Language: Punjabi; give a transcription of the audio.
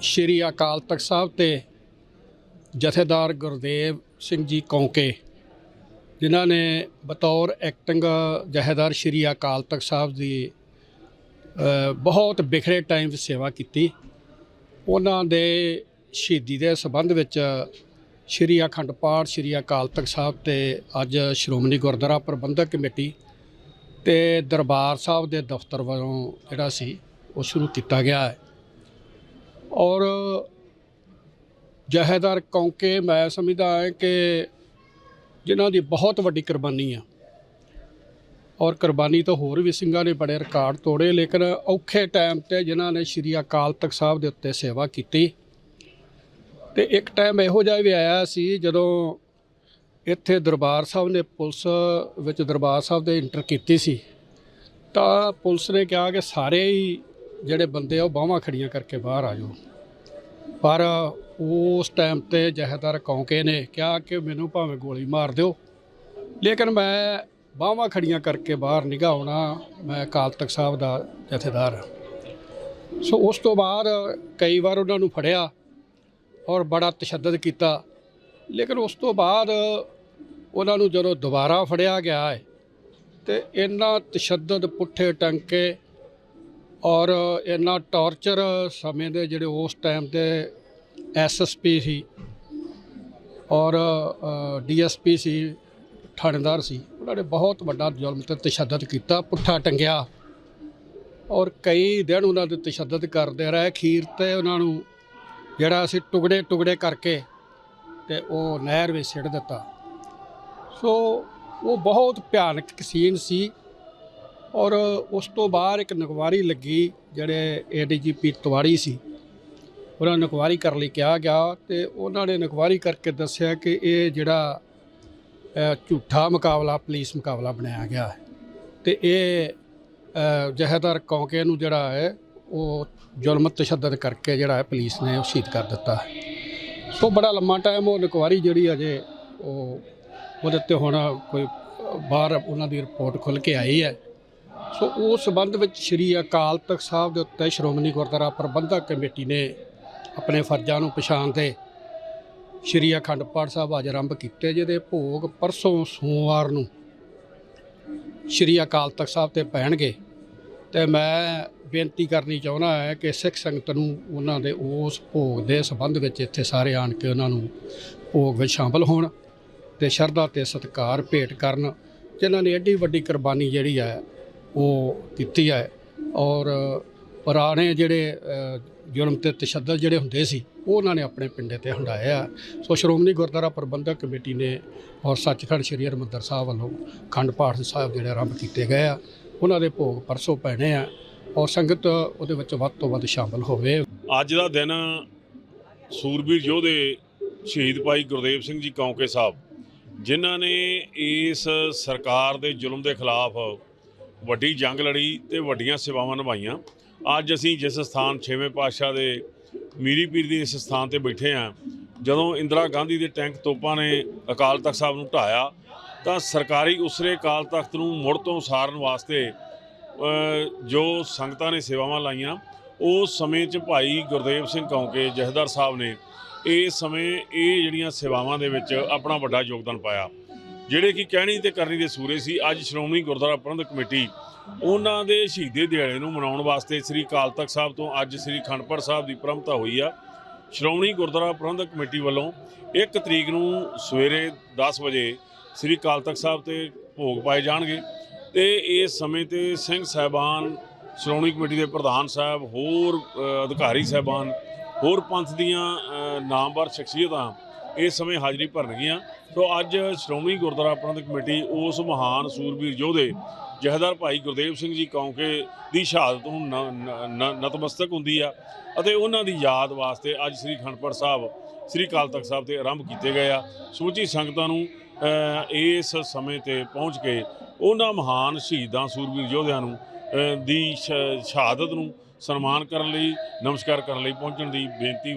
ਸ਼੍ਰੀ ਅਕਾਲ ਤਖਤ ਸਾਹਿਬ ਤੇ ਜਥੇਦਾਰ ਗੁਰਦੇਵ ਸਿੰਘ ਜੀ ਕੌਂਕੇ, ਜਿਨ੍ਹਾਂ ਨੇ ਬਤੌਰ ਐਕਟਿੰਗ ਜਥੇਦਾਰ ਸ਼੍ਰੀ ਅਕਾਲ ਤਖਤ ਸਾਹਿਬ ਦੀ ਬਹੁਤ ਬਿਖਰੇ ਟਾਈਮ 'ਚ ਸੇਵਾ ਕੀਤੀ। ਉਹਨਾਂ ਦੇ ਸ਼ਹੀਦੀ ਦੇ ਸੰਬੰਧ ਵਿੱਚ ਸ਼੍ਰੀ ਅਖੰਡ ਪਾਠ ਸ਼੍ਰੀ ਅਕਾਲ ਤਖਤ ਸਾਹਿਬ ਤੇ ਅੱਜ ਸ਼੍ਰੋਮਣੀ ਗੁਰਦੁਆਰਾ ਪ੍ਰਬੰਧਕ ਕਮੇਟੀ ਤੇ ਦਰਬਾਰ ਸਾਹਿਬ ਦੇ ਦਫ਼ਤਰ ਵੱਲੋਂ ਜਿਹੜਾ ਸੀ, ਉਹ ਸ਼ੁਰੂ ਕੀਤਾ ਗਿਆ ਹੈ। ਔਰ ਜਹੇਦਾਰ ਕੌਂਕੇ ਮੈਂ ਸਮਝਦਾ ਹਾਂ ਕਿ ਜਿਨ੍ਹਾਂ ਦੀ ਬਹੁਤ ਵੱਡੀ ਕੁਰਬਾਨੀ ਆ। ਔਰ ਕੁਰਬਾਨੀ ਤਾਂ ਹੋਰ ਵੀ ਸਿੰਘਾਂ ਨੇ ਬੜੇ ਰਿਕਾਰਡ ਤੋੜੇ, ਲੇਕਿਨ ਔਖੇ ਟਾਈਮ ਤੇ ਜਿਨ੍ਹਾਂ ਨੇ ਸ਼੍ਰੀ ਅਕਾਲ ਤਖਤ ਸਾਹਿਬ ਦੇ ਉੱਤੇ ਸੇਵਾ ਕੀਤੀ। ਤੇ ਇੱਕ ਟਾਈਮ ਇਹੋ ਜਿਹਾ ਵੀ ਆਇਆ ਸੀ ਜਦੋਂ ਇੱਥੇ ਦਰਬਾਰ ਸਾਹਿਬ ਨੇ ਪੁਲਿਸ ਵਿੱਚ ਦਰਬਾਰ ਸਾਹਿਬ ਦੇ ਇੰਟਰ ਕੀਤੀ ਸੀ। ਤਾਂ ਪੁਲਿਸ ਨੇ ਕਿਹਾ ਕਿ ਸਾਰੇ ਹੀ ਜਿਹੜੇ ਬੰਦੇ ਆ ਉਹ ਬਾਹਾਂ ਖੜੀਆਂ ਕਰਕੇ ਬਾਹਰ ਆ ਜਾਓ। ਪਰ ਉਸ ਟਾਈਮ ਤੇ ਜਹੇਦਾਰ ਕੌਂਕੇ ਨੇ ਕਿਹਾ ਕਿ ਮੈਨੂੰ ਭਾਵੇਂ ਗੋਲੀ ਮਾਰ ਦਿਓ, ਲੇਕਿਨ ਮੈਂ ਬਾਹਾਂ ਖੜੀਆਂ ਕਰਕੇ ਬਾਹਰ ਨਿਗਾ ਆਉਣਾ। ਮੈਂ ਅਕਾਲ ਤਖਤ ਸਾਹਿਬ ਦਾ ਜਥੇਦਾਰ ਹਾਂ। ਸੋ ਉਸ ਤੋਂ ਬਾਅਦ ਕਈ ਵਾਰ ਉਹਨਾਂ ਨੂੰ ਫੜਿਆ ਔਰ ਬੜਾ ਤਸ਼ੱਦਦ ਕੀਤਾ। ਲੇਕਿਨ ਉਸ ਤੋਂ ਬਾਅਦ ਉਹਨਾਂ ਨੂੰ ਜਦੋਂ ਦੁਬਾਰਾ ਫੜਿਆ ਗਿਆ ਹੈ, ਤੇ ਇੰਨਾ ਤਸ਼ੱਦਦ ਪੁੱਠੇ ਟੰਕੇ ਔਰ ਇਹਨਾਂ ਟੌਰਚਰ ਸਮੇਂ ਦੇ ਜਿਹੜੇ ਉਸ ਟਾਈਮ ਤੇ ਐਸਐਸਪੀ ਸੀ ਔਰ ਡੀਐਸਪੀ ਸੀ, ਥਾਣੇਦਾਰ ਸੀ, ਉਹਨਾਂ ਨੇ ਬਹੁਤ ਵੱਡਾ ਜ਼ੁਲਮ ਤੇ ਤਸ਼ੱਦਦ ਕੀਤਾ, ਪੁੱਠਾ ਟੰਗਿਆ ਔਰ ਕਈ ਦਿਨ ਉਹਨਾਂ ਦੇ ਤਸ਼ੱਦਦ ਕਰਦੇ ਰਹੇ ਖੀਰ ਤੇ ਉਹਨਾਂ ਨੂੰ ਜਿਹੜਾ ਅਸੀਂ ਟੁਕੜੇ ਟੁਕੜੇ ਕਰਕੇ ਤੇ ਉਹ ਨਹਿਰ ਵਿੱਚ ਸਿੱਟ ਦਿੱਤਾ। ਸੋ ਉਹ ਬਹੁਤ ਭਿਆਨਕ ਸੀਨ ਸੀ। ਔਰ ਉਸ ਤੋਂ ਬਾਅਦ ਇੱਕ ਨਕਵਾਰੀ ਲੱਗੀ ਜਿਹੜੇ ਏਡੀਜੀਪੀ ਤਵਾੜੀ ਸੀ। ਉਹਨਾਂ ਨੂੰ ਨਕਵਾਰੀ ਕਰਨ ਲਈ ਕਿਹਾ ਗਿਆ ਤੇ ਉਹਨਾਂ ਨੇ ਨਕਵਾਰੀ ਕਰਕੇ ਦੱਸਿਆ ਕਿ ਇਹ ਜਿਹੜਾ ਝੂਠਾ ਮੁਕਾਬਲਾ ਪੁਲਿਸ ਮੁਕਾਬਲਾ ਬਣਾਇਆ ਗਿਆ ਹੈ। ਤੇ ਇਹ ਅ, ਜਹੇਦਾਰ ਕੌਂਕੇ ਨੂੰ ਜਿਹੜਾ ਹੈ ਉਹ ਜ਼ੁਲਮ ਤਸ਼ੱਦਦ ਕਰਕੇ ਜਿਹੜਾ ਹੈ ਪੁਲਿਸ ਨੇ ਉਹ ਸ਼ਹੀਦ ਕਰ ਦਿੱਤਾ ਹੈ। ਸੋ ਬੜਾ ਲੰਮਾ ਟਾਈਮ ਉਹ ਨਕਵਾਰੀ ਜਿਹੜੀ ਅਜੇ ਉਹ ਉਹਦੇ ਤੇ ਹੁਣ ਕੋਈ ਬਾਹਰ ਉਹਨਾਂ ਦੀ ਰਿਪੋਰਟ ਖੁੱਲ ਕੇ ਆਈ ਹੈ। ਸੋ ਉਸ ਸੰਬੰਧ ਵਿੱਚ ਸ੍ਰੀ ਅਕਾਲ ਤਖਤ ਸਾਹਿਬ ਦੇ ਉੱਤੇ ਸ਼੍ਰੋਮਣੀ ਗੁਰਦੁਆਰਾ ਪ੍ਰਬੰਧਕ ਕਮੇਟੀ ਨੇ ਆਪਣੇ ਫਰਜ਼ਾਂ ਨੂੰ ਪਛਾਣਦੇ ਸ੍ਰੀ ਅਖੰਡ ਪਾਠ ਸਾਹਿਬ ਅੱਜ ਆਰੰਭ ਕੀਤੇ, ਜਿਹਦੇ ਭੋਗ ਪਰਸੋਂ ਸੋਮਵਾਰ ਨੂੰ ਸ੍ਰੀ ਅਕਾਲ ਤਖਤ ਸਾਹਿਬ ਤੇ ਪੈਣਗੇ। ਤੇ ਮੈਂ ਬੇਨਤੀ ਕਰਨੀ ਚਾਹੁੰਦਾ ਹੈ ਕਿ ਸਿੱਖ ਸੰਗਤ ਨੂੰ ਉਹਨਾਂ ਦੇ ਉਸ ਭੋਗ ਦੇ ਸੰਬੰਧ ਵਿੱਚ ਇੱਥੇ ਸਾਰੇ ਆਣ ਕੇ ਉਹਨਾਂ ਨੂੰ ਭੋਗ ਵਿੱਚ ਸ਼ਾਮਲ ਹੋਣ ਤੇ ਸ਼ਰਧਾ ਤੇ ਸਤਿਕਾਰ ਭੇਟ ਕਰਨ, ਜਿਨ੍ਹਾਂ ਨੇ ਐਡੀ ਵੱਡੀ ਕੁਰਬਾਨੀ ਜਿਹੜੀ ਹੈ ਉਹ ਕੀਤੀ ਹੈ ਔਰ ਪੁਰਾਣੇ ਜਿਹੜੇ ਅ, ਜ਼ੁਲਮ ਤੇ ਤਸ਼ੱਦਦ ਜਿਹੜੇ ਹੁੰਦੇ ਸੀ ਉਹ ਉਹਨਾਂ ਨੇ ਆਪਣੇ ਪਿੰਡੇ ਤੇ ਹੰਡਾਏ ਸੋ ਸ਼੍ਰੋਮਣੀ ਗੁਰਦੁਆਰਾ ਪ੍ਰਬੰਧਕ ਕਮੇਟੀ ਨੇ ਔਰ ਸੱਚਖੰਡ ਸ੍ਰੀ ਹਰਿਮੰਦਰ ਸਾਹਿਬ ਵੱਲੋਂ ਖੰਡ ਪਾਠ ਸਾਹਿਬ ਜਿਹੜੇ ਆਰੰਭ ਕੀਤੇ ਗਏ ਆ ਉਹਨਾਂ ਦੇ ਭੋਗ ਪਰਸੋਂ ਪੈਣੇ ਆ ਔਰ ਸੰਗਤ ਉਹਦੇ ਵਿੱਚ ਵੱਧ ਤੋਂ ਵੱਧ ਸ਼ਾਮਲ ਹੋਵੇ। ਅੱਜ ਦਾ ਦਿਨ ਸੂਰਬੀਰ ਯੋਧੇ ਸ਼ਹੀਦ ਭਾਈ ਗੁਰਦੇਵ ਸਿੰਘ ਜੀ ਕੌਂਕੇ ਸਾਹਿਬ ਜਿਨ੍ਹਾਂ ਨੇ ਇਸ ਸਰਕਾਰ ਦੇ ਜ਼ੁਲਮ ਦੇ ਖਿਲਾਫ ਵੱਡੀ ਜੰਗ ਲੜੀ ਤੇ ਵੱਡੀਆਂ ਸੇਵਾਵਾਂ ਨਿਭਾਈਆਂ। ਅੱਜ ਅਸੀਂ ਜਿਸ ਸਥਾਨ 6ਵੇਂ ਪਾਤਸ਼ਾਹ ਦੇ ਮੀਰੀ ਪੀਰ ਦੀ ਇਸ ਸਥਾਨ ਤੇ ਬੈਠੇ ਹਾਂ, ਜਦੋਂ ਇੰਦਰਾ ਗਾਂਧੀ ਦੇ ਟੈਂਕ ਤੋਪਾਂ ਨੇ ਅਕਾਲ ਤਖਤ ਸਾਹਿਬ ਨੂੰ ਢਾਇਆ ਤਾਂ ਸਰਕਾਰੀ ਉਸਰੇ ਅਕਾਲ ਤਖਤ ਨੂੰ ਮੁੜ ਤੋਂ ਉਸਾਰਨ ਵਾਸਤੇ ਜੋ ਸੰਗਤਾਂ ਨੇ ਸੇਵਾਵਾਂ ਲਾਈਆਂ ਉਸ ਸਮੇਂ 'ਚ ਭਾਈ ਗੁਰਦੇਵ ਸਿੰਘ ਕੌਂਕੇ, ਜਹਦਰ ਸਾਹਿਬ ਨੇ, ਇਹ ਸਮੇਂ ਇਹ ਜਿਹੜੀਆਂ ਸੇਵਾਵਾਂ ਦੇ ਵਿੱਚ ਆਪਣਾ ਵੱਡਾ ਯੋਗਦਾਨ ਪਾਇਆ। ਜਿਹੜੇ ਕਿ ਕਹਿਣੀ ਤੇ ਕਰਨੀ ਦੇ ਸੂਰੇ ਸੀ, ਅੱਜ ਸ਼੍ਰੋਮਣੀ ਗੁਰਦੁਆਰਾ ਪ੍ਰਬੰਧਕ ਕਮੇਟੀ ਉਹਨਾਂ ਦੇ ਸ਼ਹੀਦੇ ਦਿਹਾੜੇ ਨੂੰ ਮਨਾਉਣ ਵਾਸਤੇ ਸ੍ਰੀ ਅਕਾਲ ਤਖਤ ਸਾਹਿਬ ਤੋਂ ਅੱਜ ਸ੍ਰੀ ਖੰਡਪੜ ਸਾਹਿਬ ਦੀ ਪ੍ਰੰਪਤਾ ਹੋਈ ਆ। ਸ਼੍ਰੋਮਣੀ ਗੁਰਦੁਆਰਾ ਪ੍ਰਬੰਧਕ ਕਮੇਟੀ ਵੱਲੋਂ 1 ਤਰੀਕ ਨੂੰ ਸਵੇਰੇ 10 ਵਜੇ ਸ੍ਰੀ ਅਕਾਲ ਤਖਤ ਸਾਹਿਬ ਤੇ ਭੋਗ ਪਾਏ ਜਾਣਗੇ ਤੇ ਇਸ ਸਮੇਂ ਤੇ ਸਿੰਘ ਸਾਹਿਬਾਨ, ਸ਼੍ਰੋਮਣੀ ਕਮੇਟੀ ਦੇ ਪ੍ਰਧਾਨ ਸਾਹਿਬ, ਹੋਰ ਅਧਿਕਾਰੀ ਸਾਹਿਬਾਨ, ਹੋਰ ਪੰਥ ਦੀਆਂ ਨਾਮਵਰ ਸ਼ਖਸੀਅਤਾਂ ਇਸ ਸਮੇਂ ਹਾਜ਼ਰੀ ਭਰਨਗੀਆਂ। ਸੋ ਅੱਜ ਸ਼੍ਰੋਮਣੀ ਗੁਰਦੁਆਰਾ ਪ੍ਰਬੰਧਕ ਕਮੇਟੀ ਉਸ ਮਹਾਨ ਸੂਰਬੀਰ ਯੋਧੇ, ਜਹਦਰ ਭਾਈ ਗੁਰਦੇਵ ਸਿੰਘ ਜੀ ਕੌਂਕੇ ਦੀ ਸ਼ਹਾਦਤ ਨੂੰ ਨ- ਨ- ਨ- ਨਤਮਸਤਕ ਹੁੰਦੀ ਆ ਅਤੇ ਉਹਨਾਂ ਦੀ ਯਾਦ ਵਾਸਤੇ ਅੱਜ ਸ੍ਰੀ ਖੰਡਪੜ ਸਾਹਿਬ, ਸ੍ਰੀ ਅਕਾਲ ਤਖਤ ਸਾਹਿਬ ਤੇ ਆਰੰਭ ਕੀਤੇ ਗਏ ਆ। ਸਮੁੱਚੀ ਸੰਗਤਾਂ ਨੂੰ ਇਸ ਸਮੇਂ ਤੇ ਪਹੁੰਚ ਕੇ ਉਹਨਾਂ ਮਹਾਨ ਸ਼ਹੀਦਾਂ ਸੂਰਬੀਰ ਯੋਧਿਆਂ ਨੂੰ ਦੀ ਸ਼ਹਾਦਤ ਨੂੰ ਸਨਮਾਨ ਕਰਨ ਲਈ, ਨਮਸਕਾਰ ਕਰਨ ਲਈ ਪਹੁੰਚਣ ਦੀ ਬੇਨਤੀ